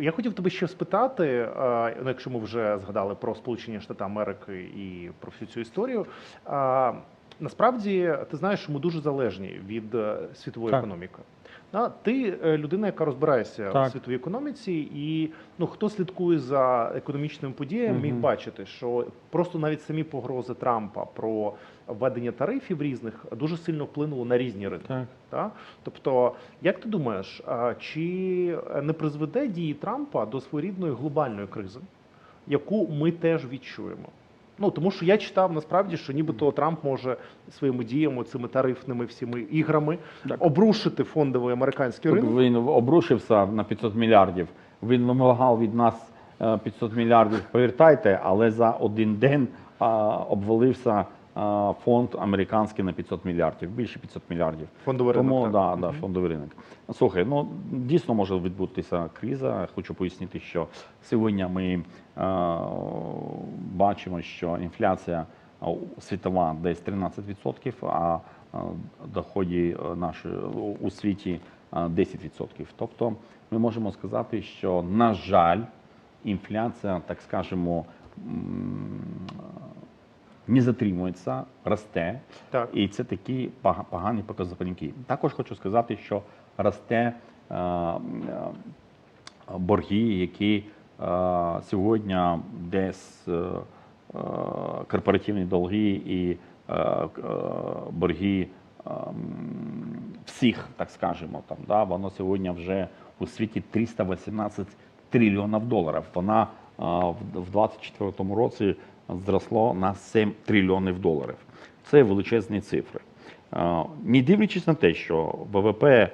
я хотів тебе ще спитати, ну, якщо ми вже згадали про Сполучені Штати Америки і про всю цю історію. Насправді, ти знаєш, що ми дуже залежні від е, світової Так. економіки. Да, ти е, людина, яка розбирається Так. в світовій економіці, і ну хто слідкує за економічними подіями, міг бачити, що просто навіть самі погрози Трампа про введення тарифів різних дуже сильно вплинуло на різні ринки. Так. Та? Тобто, як ти думаєш, чи не призведе дії Трампа до своєрідної глобальної кризи, яку ми теж відчуємо? Ну тому що я читав насправді, що нібито Трамп може своїми діями, цими тарифними всіми іграми Так. обрушити фондовий американський ринок. Він обрушився на 500 мільярдів. Він вимагав від нас е, 500 мільярдів. Повертайте, але за один день а, обвалився фонд американський на 500 мільярдів, більше 500 мільярдів. Фондовий Тому ринок. да, так. да, фондовий ринок. Слухай, ну дійсно може відбутися криза. Хочу пояснити, що сьогодні ми е, бачимо, що інфляція світова десь 13%, а доходи е, наші у- світі е, 10%. Тобто ми можемо сказати, що на жаль, інфляція, так скажемо, не затримується, росте. Так. І це такі погані показники. Також хочу сказати, що росте е, е, борги, які сьогодні десь е, е, корпоративні долги і е, е, борги е, всіх, так скажемо, там, да, воно сьогодні вже у світі 318 трильйонів доларів. Вона е, в в 2024 році зросло на 7 трильйонів доларів. Це величезні цифри. Е, Не дивлячись на те, що ВВП е,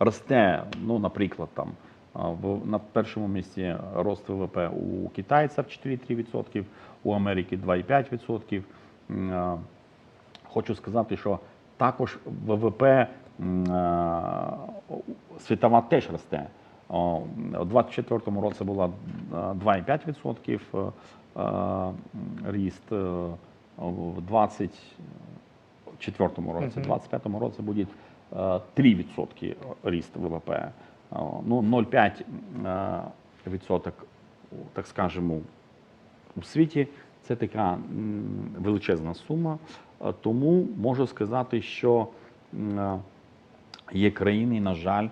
росте, ну, наприклад, там в- на першому місці рост ВВП у китайців 4,3%, у Америки 2,5%. Е, Хочу сказати, що також ВВП світова теж росте. У 2024 році було е, 2,5% е, е, ріст, е, в 2024 році, в 2025 році буде 3% ріст ВВП. Ну, 0,5 е, відсоток, так скажемо, у світі це така величезна сума. Е, Тому можу сказати, що е, є країни, на жаль,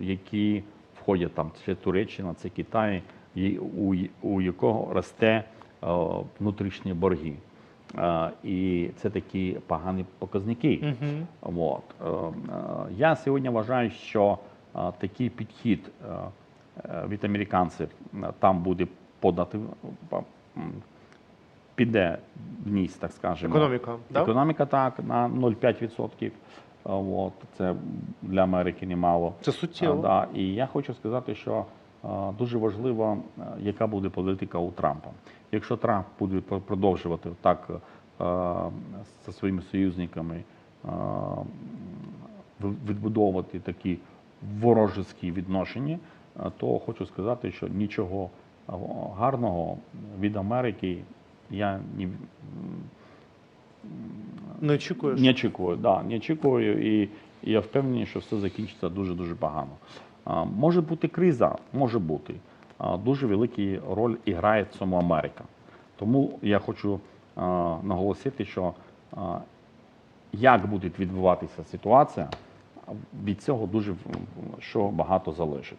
які входять там, це Туреччина, це Китай, у, якого росте внутрішні борги. І це такі погані показники. Мгм. От. Е, е, Я сьогодні вважаю, що е, такий підхід від американців там буде подати, піде вниз, так скажемо. Економіка? Економіка так, на 0,5%. Е, От. Це для Америки немало. Це суттєво. Да. І я хочу сказати, що дуже важливо, е, яка буде політика у Трампа. Якщо Трамп буде продовжувати так е, зі своїми союзниками е, відбудовувати такі ворожеські відношення, е, то хочу сказати, що нічого е, гарного від Америки я не, Не очікуєш? не очікую, да, не очікую, і, і я впевнений, що все закінчиться дуже дуже погано. Може бути криза, може бути. Дуже велику роль грає в цьому Америка. Тому я хочу наголосити, що як буде відбуватися ситуація, від цього дуже що багато залежить.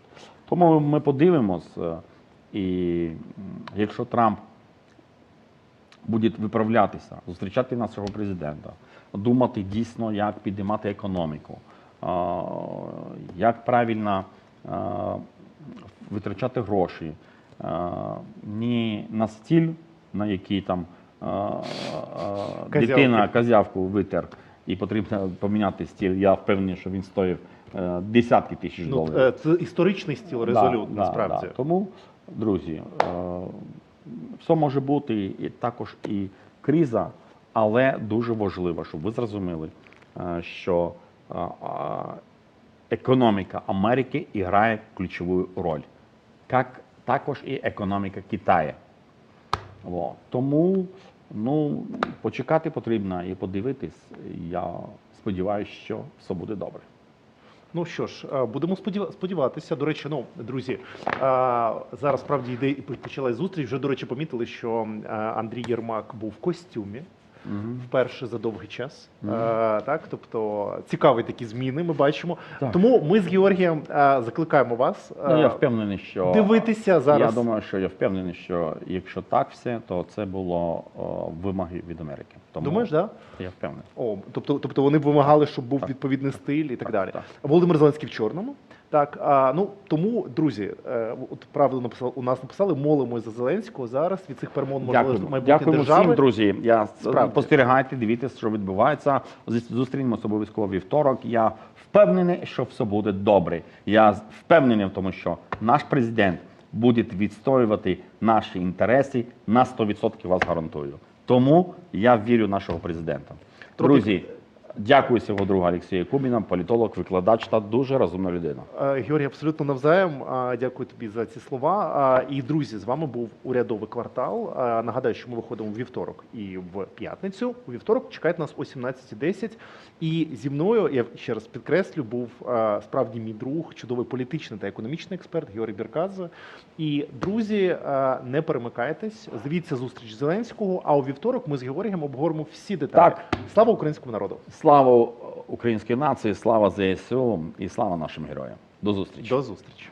Тому ми подивимось, е, і якщо Трамп буде виправлятися, зустрічати нашого президента, думати дійсно, як підіймати економіку, як правильно витрачати гроші, не на стіль, на який там а, Козявки. дитина козявку витер, і потрібно поміняти стіль. Я впевнений, що він стоїв е, десятки тисяч Ну, доларів. е, це історичний стіл резолют, Да, насправді. Да, да. Тому, друзі, е, все може бути і також і криза, але дуже важливо, щоб ви зрозуміли, е, що економіка Америки грає ключову роль, як також і економіка Китаю. От. Тому ну, почекати потрібно і подивитись. Я сподіваюся, що все буде добре. Ну що ж, е, будемо сподіва- сподіватися. До речі, ну друзі, е, зараз справді йде і почалась зустріч. Вже до речі, помітили, що е, Андрій Єрмак був в костюмі. Мгм. Вперше за довгий час, Мгм. Е, так тобто цікаві такі зміни. Ми бачимо. Так. Тому ми з Георгієм е, закликаємо вас Ну, я впевнений, що дивитися зараз. Я думаю, що я впевнений, що якщо так все, то це було о, вимоги від Америки. Тому Думаєш, да? я впевнений. О, тобто, тобто вони б вимагали, щоб був Так. відповідний стиль і так, Так, далі. так. Володимир Зеленський в чорному. Так, а, ну тому, друзі, е, от правду написали у нас написали, молимось за Зеленського зараз. Від цих перемон може майбутнє Дякуємо держави. всім, друзі. Я Справді. спостерігайте, дивіться, що відбувається. Зустрінемося обов'язково вівторок. Я впевнений, що все буде добре. Я впевнений в тому, що наш президент буде відстоювати наші інтереси на 100% вас гарантую. Тому я вірю нашого президента. Друзі, дякую свого друга Олексія Кубіна, політолог, викладач та дуже розумна людина. Е, Георгій, абсолютно навзаєм. Дякую тобі за ці слова. І друзі, з вами був урядовий квартал. Нагадаю, що ми виходимо в вівторок і в п'ятницю. У вівторок чекають нас о 17.10. І зі мною я ще раз підкреслю, був справді мій друг, чудовий політичний та економічний експерт Георгій Бірказа. І друзі, не перемикайтесь. Дивіться зустріч Зеленського. А у вівторок ми з Георгієм обговоримо всі деталі. Так. Слава українському народу! Слава українській нації, слава ЗСУ і слава нашим героям. До зустрічі. До зустрічі!